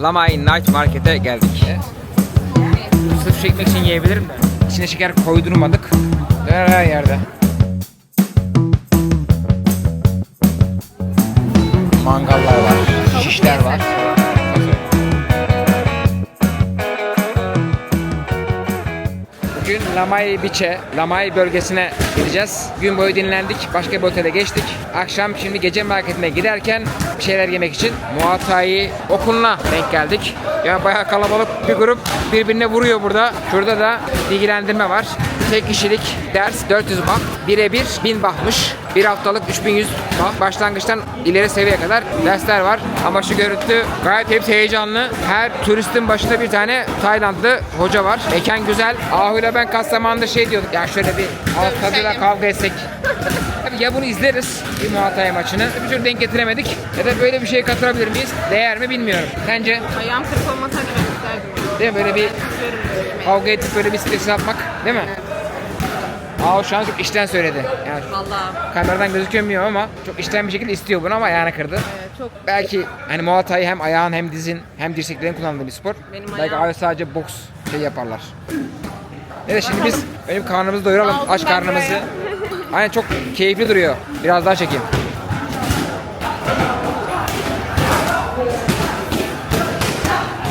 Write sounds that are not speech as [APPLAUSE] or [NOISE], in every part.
Lamay Night Market'e geldik. Sırf çekmek için yiyebilirim de. İçine şeker koydurmadık. Döner her yerde. Mangallar var, şişler var. Lamay Beach'e, Lamay bölgesine gideceğiz. Gün boyu dinlendik, başka bir otele geçtik. Akşam şimdi gece marketine giderken bir şeyler yemek için Muatai okuluna denk geldik. Ya bayağı kalabalık bir grup birbirine vuruyor burada. Şurada da bilgilendirme var. Tek kişilik ders 400 bah, birebir 1000 bahmış. Bir haftalık 3100 bah. Başlangıçtan ileri seviyeye kadar dersler var. Ama şu görüntü gayet hepsi heyecanlı. Her turistin başında bir tane Taylandlı hoca var. Mekan güzel. Ahu ile ben zamandır şey diyorduk. Ya şöyle bir alt tadıyla kavga etsek. Tabii ya bunu izleriz bir Muay maçını. Bir türlü denk getiremedik. Ya da böyle bir şeye katılabilir miyiz? Değer mi bilmiyorum. Sence? Ayağım kırık ben isterdim. Değil mi? Böyle bir kavga edip böyle bir stres atmak. Değil mi? Aa şu an çok işten söyledi. Yani Valla kameradan gözüküyor bilmiyorum ama çok işten bir şekilde istiyor bunu ama ayağını kırdı. evet, çok Belki hani Muay Thai hem ayağın hem dizin hem dirseklerin kullandığı bir spor. Benim Belki ayağım- abi sadece boks şey yaparlar. Evet şimdi biz benim karnımızı doyuralım. Aldım Aç ben karnımızı. [LAUGHS] Aynen çok keyifli duruyor. Biraz daha çekeyim.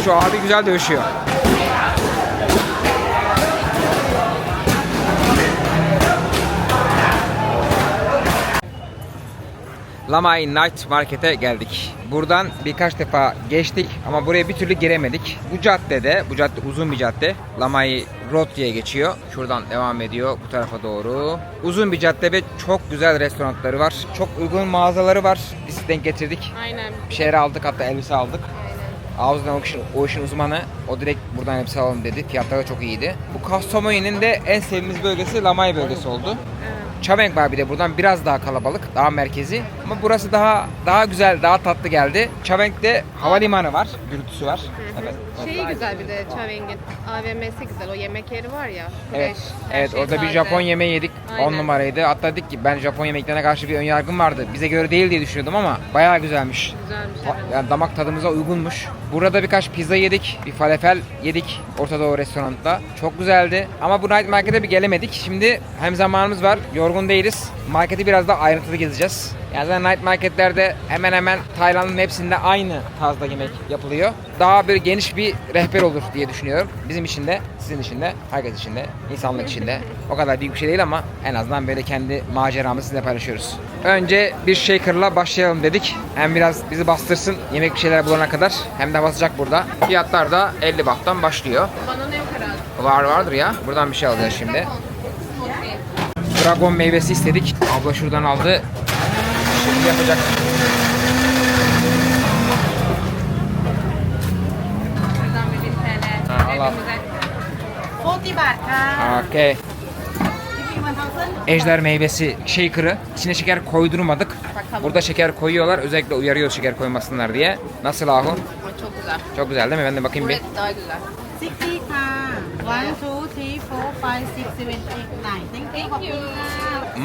Şu abi güzel dövüşüyor. Lamay Night Market'e geldik. Buradan birkaç defa geçtik ama buraya bir türlü giremedik. Bu caddede, bu cadde uzun bir cadde. Lamay Road diye geçiyor. Şuradan devam ediyor bu tarafa doğru. Uzun bir cadde ve çok güzel restoranları var. Çok uygun mağazaları var. Biz denk getirdik. aynen. Bir şeyler aldık hatta elbise aldık. Ağızdan o işin, o işin uzmanı o direkt buradan elbise alalım dedi. Fiyatları çok iyiydi. Bu Kastamonu'nun de en sevdiğimiz bölgesi Lamay bölgesi oldu. Çabenk var bir de buradan biraz daha kalabalık, daha merkezi. Ama burası daha daha güzel, daha tatlı geldi. Çabenk'te havalimanı var, gürültüsü var. Evet. Şey güzel bir de Çaveng'in AVM'si güzel. O yemek yeri var ya. Evet, Fresh. her evet şey orada bir. Japon yemeği yedik. 10 Aynen. numaraydı. Hatta dedik ki ben Japon yemeklerine karşı bir ön yargım vardı. Bize göre değil diye düşünüyordum ama bayağı güzelmiş. Güzelmiş evet. Yani damak tadımıza uygunmuş. Burada birkaç pizza yedik, bir falafel yedik Orta Doğu restoranda. Çok güzeldi. Ama bu night markete bir gelemedik. Şimdi hem zamanımız var, yorgun değiliz. Marketi biraz daha ayrıntılı gezeceğiz. Yani zaten night marketlerde hemen hemen Tayland'ın hepsinde aynı tarzda yemek yapılıyor. Daha böyle geniş bir rehber olur diye düşünüyorum. Bizim için de, sizin için de, herkes için de, insanlık için de. O kadar büyük bir şey değil ama en azından böyle kendi maceramızı sizinle paylaşıyoruz. Önce bir shaker'la başlayalım dedik. Hem biraz bizi bastırsın yemek bir şeyler bulana kadar hem de hava sıcak burada. Fiyatlar da 50 bahttan başlıyor. Bana ne yok herhalde. Var vardır ya. Buradan bir şey alacağız şimdi. Dragon meyvesi istedik. Abla şuradan aldı şimdi yapacaksın. Buradan bir Okey. Ejder meyvesi shaker'ı içine şeker koydurmadık. Bakalım. Burada şeker koyuyorlar. Özellikle uyarıyor şeker koymasınlar diye. Nasıl ahu? Çok güzel. Çok güzel değil mi? Ben de bakayım bir. Burası daha güzel. 60 one two three four five six seven eight nine thank you ขอบคุณค่ะ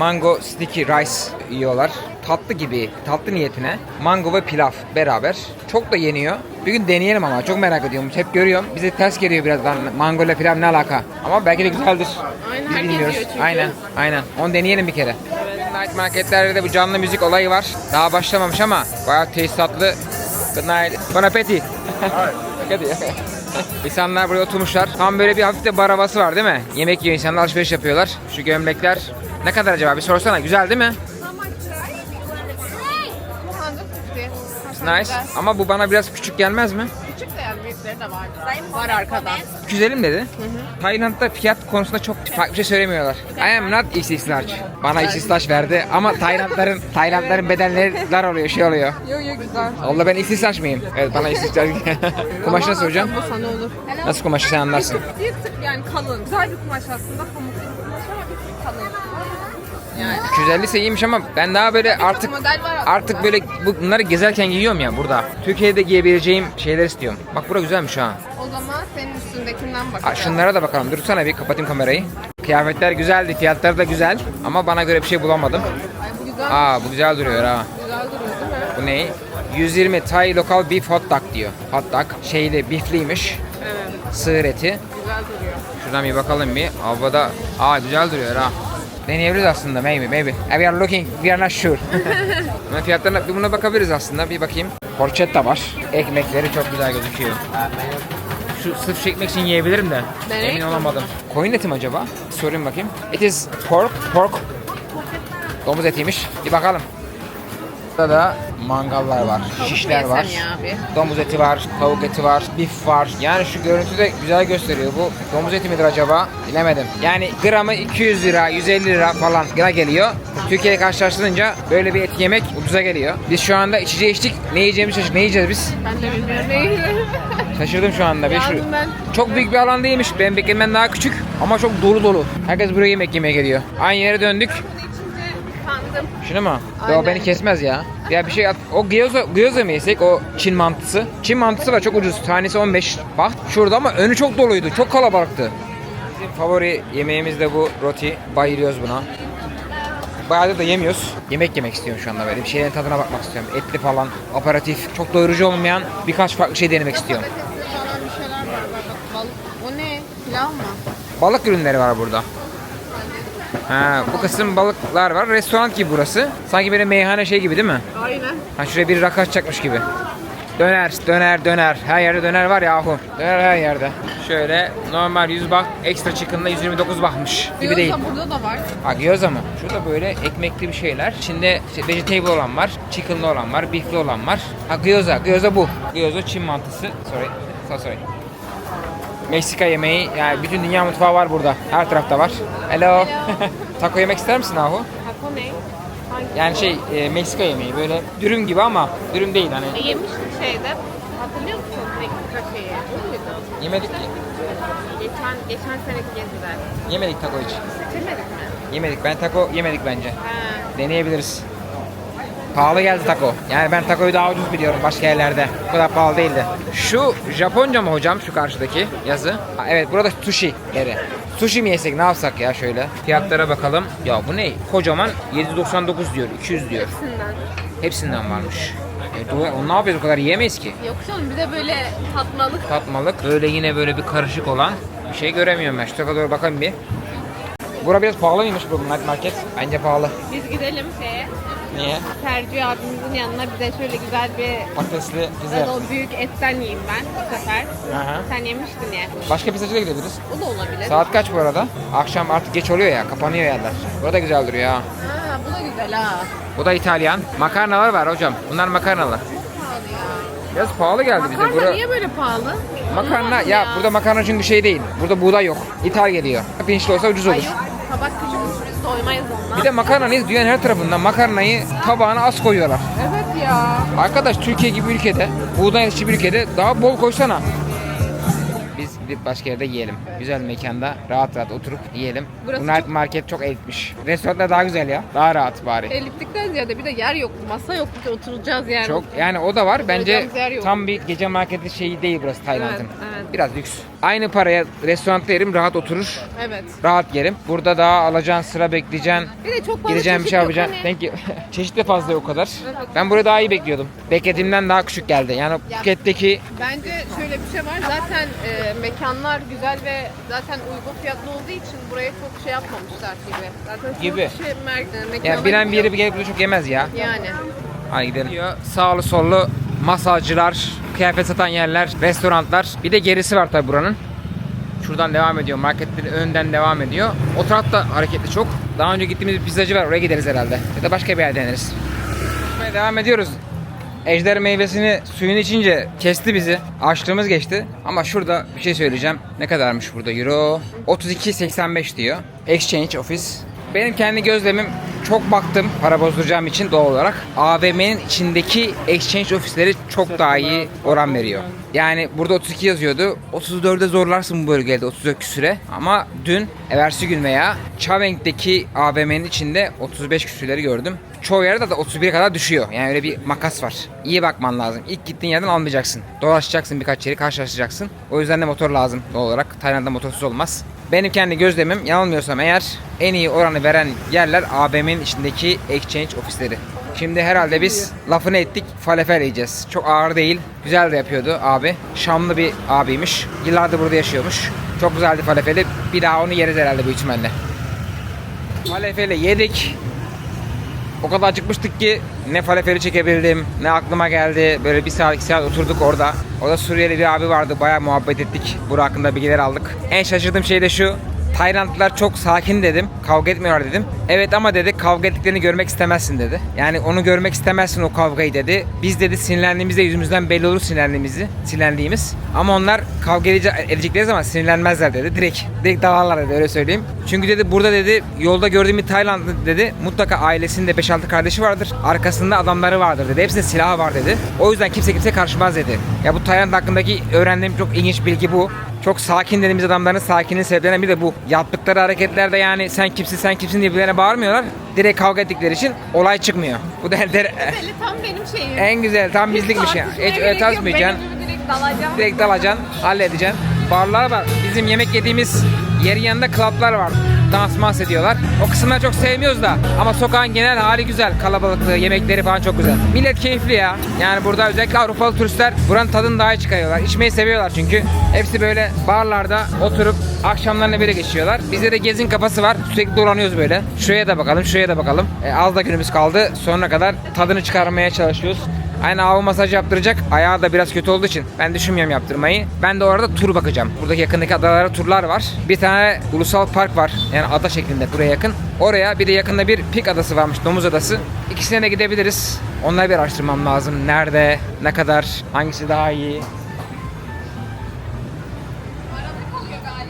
Mango sticky rice yiyorlar. Tatlı gibi, tatlı niyetine mango ve pilav beraber. Çok da yeniyor. Bir gün deneyelim ama çok merak ediyorum. Hep görüyorum. Bize ters geliyor biraz mango ile pilav ne alaka. Ama belki de güzeldir. Aynen, Biz bilmiyoruz. yiyor çünkü. Aynen, aynen. Onu deneyelim bir kere. Night marketlerde de bu canlı müzik olayı var. Daha başlamamış ama bayağı tesisatlı. Good night. Bon appetit. Hadi. [LAUGHS] İnsanlar buraya oturmuşlar. Tam böyle bir hafif de bar havası var değil mi? Yemek yiyor insanlar alışveriş yapıyorlar. Şu gömlekler ne kadar acaba? Bir sorsana. Güzel değil mi? 250. Nice. Ama bu bana biraz küçük gelmez mi? Yani büyükleri de var. Var arkadan. 250 mi dedi? Tayland'da fiyat konusunda çok farklı bir şey söylemiyorlar. I am not XS large. Bana XS large verdi ama Taylandların Taylandların bedenleri dar oluyor, şey oluyor. Yo yo güzel. Allah ben XS large mıyım? Evet bana XS large. [LAUGHS] Kumaş nasıl hocam? Bu sana olur. Nasıl kumaşı sen anlarsın. Bir tık yani kalın. Güzel bir kumaş aslında. Pamuklu Yani. 250 ise iyiymiş ama ben daha böyle artık artık böyle bu- bunları gezerken giyiyorum ya burada. Türkiye'de giyebileceğim şeyler istiyorum. Bak bura güzelmiş ha. O zaman senin üstündekinden Aa, bakacağız. şunlara da bakalım. Dursana bir kapatayım kamerayı. Kıyafetler güzeldi, fiyatları da güzel ama bana göre bir şey bulamadım. Ay bu güzel. Aa bu güzel duruyor ha. Güzel duruyor değil mi? Bu ne? 120 Thai local beef hot dog diyor. Hot dog şeyli bifliymiş. Evet. Sığır eti. Güzel duruyor. Şuradan bir bakalım bir. Havada aa güzel duruyor ha. Deneyebiliriz aslında maybe maybe. We are looking, we are not sure. [LAUGHS] Ama fiyatlarına bir buna bakabiliriz aslında. Bir bakayım. Porchetta var. Ekmekleri çok güzel gözüküyor. Şu sırf çekmek için yiyebilirim de. Nereye? Emin olamadım. Koyun eti mi acaba? Sorayım bakayım. It is pork, pork. Domuz etiymiş. Bir bakalım. Burada da mangallar var, şişler var. Domuz eti var, tavuk eti var, bif var. Yani şu görüntüde güzel gösteriyor. Bu domuz eti midir acaba? Bilemedim. Yani gramı 200 lira, 150 lira falan gra geliyor. Türkiye ile karşılaştırınca böyle bir et yemek ucuza geliyor. Biz şu anda içeceği içtik. Ne yiyeceğimizi şaşırdık. Ne yiyeceğiz biz? Ben de bilmiyorum neyi. Şaşırdım şu anda. Şu... Yandım ben. Çok büyük bir alan değilmiş. Ben beklemem daha küçük ama çok dolu dolu. Herkes buraya yemek yemeye geliyor. Aynı yere döndük. Kandım. Şunu mu? Aynen. O beni kesmez ya. Ya bir şey at. O gyoza, gyoza mı yesek? O Çin mantısı. Çin mantısı var çok ucuz. Tanesi 15 baht. Şurada ama önü çok doluydu. Çok kalabalıktı. Bizim favori yemeğimiz de bu roti. Bayılıyoruz buna. Bayağıdır da yemiyoruz. Yemek yemek istiyorum şu anda böyle. Bir şeylerin tadına bakmak istiyorum. Etli falan, aparatif, çok doyurucu olmayan birkaç farklı şey denemek istiyorum. Patatesli falan bir şeyler var. Balık. O ne? Pilav mı? Balık ürünleri var burada. Ha, bu kısım balıklar var. Restoran gibi burası. Sanki böyle meyhane şey gibi değil mi? Aynen. Ha şuraya bir rakı açacakmış gibi. Döner, döner, döner. Her yerde döner var yahu. Döner her yerde. Şöyle normal 100 bak, ekstra chicken'la 129 bakmış gibi değil. Gyoza burada da var. Ha gyoza mı? Şurada böyle ekmekli bir şeyler. İçinde işte vegetable olan var, chicken'lı olan var, beef'li olan var. Ha gyoza, gyoza bu. Gyoza Çin mantısı. Sorry, so sorry. Meksika yemeği, yani bütün dünya mutfağı var burada. Her tarafta var. Hello. [LAUGHS] Taco yemek ister misin Ahu? Taco ne? Hangi? Yani şey e, Meksika yemeği böyle dürüm gibi ama dürüm değil hani. E, yemiştik şeyde. Hatırlıyor musun Meksika şeyi? O muydu? Yemedik ki. Geçen, geçen seneki geziler. Yemedik taco hiç. Bitirmedik mi? Yemedik. Ben taco yemedik bence. He. Deneyebiliriz. Pahalı geldi taco. Yani ben tacoyu daha ucuz biliyorum başka yerlerde. Bu kadar pahalı değildi. Şu Japonca mı hocam şu karşıdaki yazı? Ha, evet burada sushi yeri. Sushi mi yesek ne yapsak ya şöyle? Fiyatlara bakalım. Ya bu ne? Kocaman 799 diyor, 200 diyor. Hepsinden. Hepsinden varmış. E, do- onu ne yapıyoruz o kadar yiyemeyiz ki. Yok canım bir de böyle tatmalık. Tatmalık. Böyle yine böyle bir karışık olan bir şey göremiyorum ben. Şu tarafa doğru bakayım bir. Bura biraz pahalı mıymış bu night market? Bence pahalı. Biz gidelim şeye. Niye? Sergio abimizin yanına bize şöyle güzel bir Patatesli pizza ben yapsın. o büyük etten yiyeyim ben bu sefer. Aha. Sen yemiştin ya. Başka pizzacıya gidebiliriz. O da olabilir. Saat kaç bu arada? Akşam artık geç oluyor ya, kapanıyor yerler. Burada güzel duruyor ha. Ha, bu da güzel ha. Bu da İtalyan. Makarnalar var hocam. Bunlar makarnalar. Pahalı ya. Biraz pahalı geldi bize. Makarna Bura- niye böyle pahalı? Makarna Olmaz ya, burada makarna çünkü şey değil. Burada buğday yok. İthal geliyor. Pirinçli olsa ucuz olur. Ay yok tabak küçük biz doymayız ondan. Bir de makarnanın dünyanın her tarafından makarnayı tabağına az koyuyorlar. Evet ya. Arkadaş Türkiye gibi ülkede, buğday yetişi bir ülkede daha bol koysana. Gidip başka yerde yiyelim. Güzel mekanda rahat rahat oturup yiyelim. Burası Bu night çok- market çok elitmiş. Restoranlar daha güzel ya. Daha rahat bari. Eliptikten ziyade bir de yer yok. Masa yok. Oturacağız yani. Çok yani o da var. Bence tam bir gece marketi şeyi değil burası Tayland'ın. Evet, evet. Biraz lüks. Aynı paraya restoranda yerim rahat oturur. Evet. Rahat yerim. Burada daha alacaksın sıra bekleyeceksin. Bir de çok fazla Gideceğim bir şey yapacaksın. hani. Thank you. [LAUGHS] Çeşit de fazla o kadar. Evet. Ben burayı daha iyi bekliyordum. Beklediğimden daha küçük geldi. Yani Ya. Phuket'teki Bence şöyle bir şey var. Zaten e, mekanlar güzel ve zaten uygun fiyatlı olduğu için buraya çok şey yapmamışlar gibi. Zaten Gibi. kişi mer- mekana yani bilen gidiyor. bir gelip burada çok yemez ya. Yani. Hadi gidelim. Sağlı sollu masajcılar, kıyafet satan yerler, restoranlar. Bir de gerisi var tabi buranın. Şuradan devam ediyor. Marketlerin önünden devam ediyor. O tarafta hareketli çok. Daha önce gittiğimiz bir pizzacı var. Oraya gideriz herhalde. Ya da başka bir yer deneriz. Devam ediyoruz. Ejder meyvesini suyun içince kesti bizi. Açlığımız geçti. Ama şurada bir şey söyleyeceğim. Ne kadarmış burada euro? 32.85 diyor. Exchange Office. Benim kendi gözlemim çok baktım para bozduracağım için doğal olarak. AVM'nin içindeki exchange ofisleri çok daha iyi oran veriyor. Yani burada 32 yazıyordu. 34'e zorlarsın bu bölgede 34 küsüre. Ama dün, evvelsi gün veya Çaveng'deki AVM'nin içinde 35 küsürleri gördüm. Çoğu yerde de 31'e kadar düşüyor. Yani öyle bir makas var. İyi bakman lazım. İlk gittiğin yerden almayacaksın. Dolaşacaksın birkaç yeri karşılaşacaksın. O yüzden de motor lazım doğal olarak. Tayland'da motorsuz olmaz. Benim kendi gözlemim yanılmıyorsam eğer en iyi oranı veren yerler AVM'nin içindeki exchange ofisleri. Şimdi herhalde biz lafını ettik falafel yiyeceğiz. Çok ağır değil. Güzel de yapıyordu abi. Şamlı bir abiymiş. Yıllardır burada yaşıyormuş. Çok güzeldi falafeli. Bir daha onu yeriz herhalde bu ihtimalle. Falafeli yedik. O kadar acıkmıştık ki ne falafeli çekebildim ne aklıma geldi. Böyle bir saat iki saat oturduk orada. Orada Suriyeli bir abi vardı. Bayağı muhabbet ettik. Bura hakkında bilgiler aldık. En şaşırdığım şey de şu. Taylandlılar çok sakin dedim. Kavga etmiyorlar dedim. Evet ama dedi kavga ettiklerini görmek istemezsin dedi. Yani onu görmek istemezsin o kavgayı dedi. Biz dedi sinirlendiğimizde yüzümüzden belli olur sinirlendiğimizi, sinirlendiğimiz. Ama onlar kavga edece- edecekleri zaman sinirlenmezler dedi. Direkt, direkt dalarlar dedi öyle söyleyeyim. Çünkü dedi burada dedi yolda gördüğüm bir Taylandlı dedi mutlaka ailesinde 5-6 kardeşi vardır. Arkasında adamları vardır dedi. Hepsinde silahı var dedi. O yüzden kimse kimse karışmaz dedi. Ya bu Tayland hakkındaki öğrendiğim çok ilginç bilgi bu. Çok sakin dediğimiz adamların sakinin sebeplerinden biri de bu. Yaptıkları hareketlerde yani sen kimsin sen kimsin diye birbirlerine bağırmıyorlar. Direkt kavga ettikleri için olay çıkmıyor. Bu da der, Belli tam benim şeyim. [LAUGHS] en güzel tam bizlik bir şey. Tartışmaya Hiç gerek öyle yok. tartışmayacaksın. Benim gibi direkt dalacağım. Direkt dalacaksın, halledeceksin. Barlar var. Bizim yemek yediğimiz yerin yanında klaplar var. Dans mans ediyorlar. O kısımları çok sevmiyoruz da. Ama sokağın genel hali güzel. Kalabalıklığı, yemekleri falan çok güzel. Millet keyifli ya. Yani burada özellikle Avrupalı turistler buranın tadını daha iyi çıkarıyorlar. İçmeyi seviyorlar çünkü. Hepsi böyle barlarda oturup akşamlarını böyle geçiyorlar. Bizde de gezin kafası var. Sürekli dolanıyoruz böyle. Şuraya da bakalım, şuraya da bakalım. E, az da günümüz kaldı. Sonuna kadar tadını çıkarmaya çalışıyoruz. Aynı av masaj yaptıracak. Ayağı da biraz kötü olduğu için ben düşünmüyorum yaptırmayı. Ben de orada tur bakacağım. Buradaki yakındaki adalara turlar var. Bir tane ulusal park var. Yani ada şeklinde buraya yakın. Oraya bir de yakında bir Pik adası varmış. Domuz adası. İkisine de gidebiliriz. Onları bir araştırmam lazım. Nerede, ne kadar, hangisi daha iyi.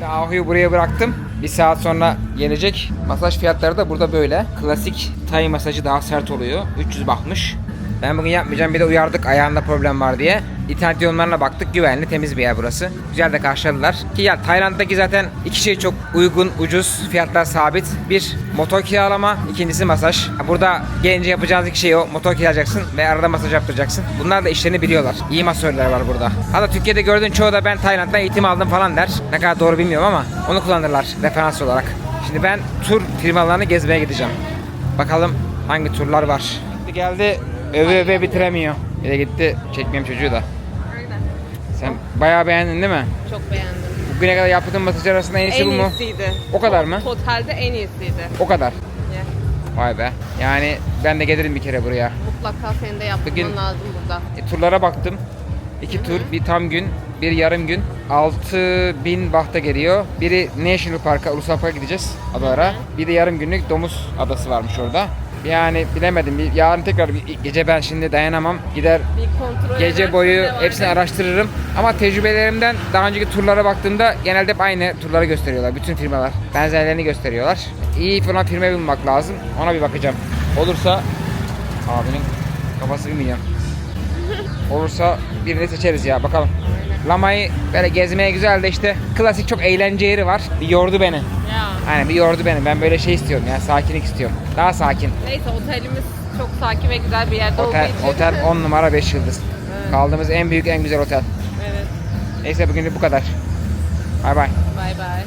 Ahu'yu buraya bıraktım. Bir saat sonra gelecek. Masaj fiyatları da burada böyle. Klasik Tay masajı daha sert oluyor. 300 bakmış. Ben bugün yapmayacağım. Bir de uyardık ayağında problem var diye. İnternet yorumlarına baktık. Güvenli, temiz bir yer burası. Güzel de karşıladılar. Ki ya Tayland'daki zaten iki şey çok uygun, ucuz. Fiyatlar sabit. Bir, motor kiralama. ikincisi masaj. Burada gelince yapacağınız iki şey o. Motor kiralayacaksın ve arada masaj yaptıracaksın. Bunlar da işlerini biliyorlar. İyi masörler var burada. Hatta Türkiye'de gördüğün çoğu da ben Tayland'da eğitim aldım falan der. Ne kadar doğru bilmiyorum ama onu kullanırlar referans olarak. Şimdi ben tur firmalarını gezmeye gideceğim. Bakalım hangi turlar var. Geldi öve öve bitiremiyor. Bir de gitti çekmeyeyim çocuğu da. Aynen. Sen bayağı beğendin değil mi? Çok beğendim. Bugüne kadar yaptığın masaj arasında en iyisi En bu mu? iyisiydi. O kadar mı? Totalde en iyisiydi. O kadar. Yeah. Vay be. Yani ben de gelirim bir kere buraya. Mutlaka senin de yapman Bugün- lazım burada. E, turlara baktım. İki tur, bir tam gün, bir yarım gün. 6000 bahta geliyor. Biri National Park'a, Ulusal Park'a gideceğiz adalara. Bir de yarım günlük Domuz Adası varmış orada. Yani bilemedim. Bir, yarın tekrar bir gece ben şimdi dayanamam. Gider Bir kontrol gece boyu hepsini araştırırım. Ama tecrübelerimden daha önceki turlara baktığımda genelde hep aynı turları gösteriyorlar. Bütün firmalar benzerlerini gösteriyorlar. İyi falan firma bulmak lazım. Ona bir bakacağım. Olursa abinin kafası bir milyon. [LAUGHS] Olursa birini seçeriz ya bakalım. Lamayı böyle gezmeye güzel de işte klasik çok eğlence yeri var. Yordu beni. Ya. Aynen bir yordu beni. Ben böyle şey istiyorum ya sakinlik istiyorum. Daha sakin. Neyse otelimiz çok sakin ve güzel bir yerde Otel, olduğu için. otel 10 numara 5 yıldız. Evet. Kaldığımız en büyük en güzel otel. Evet. Neyse bugünlük bu kadar. Bay bay. Bay bay.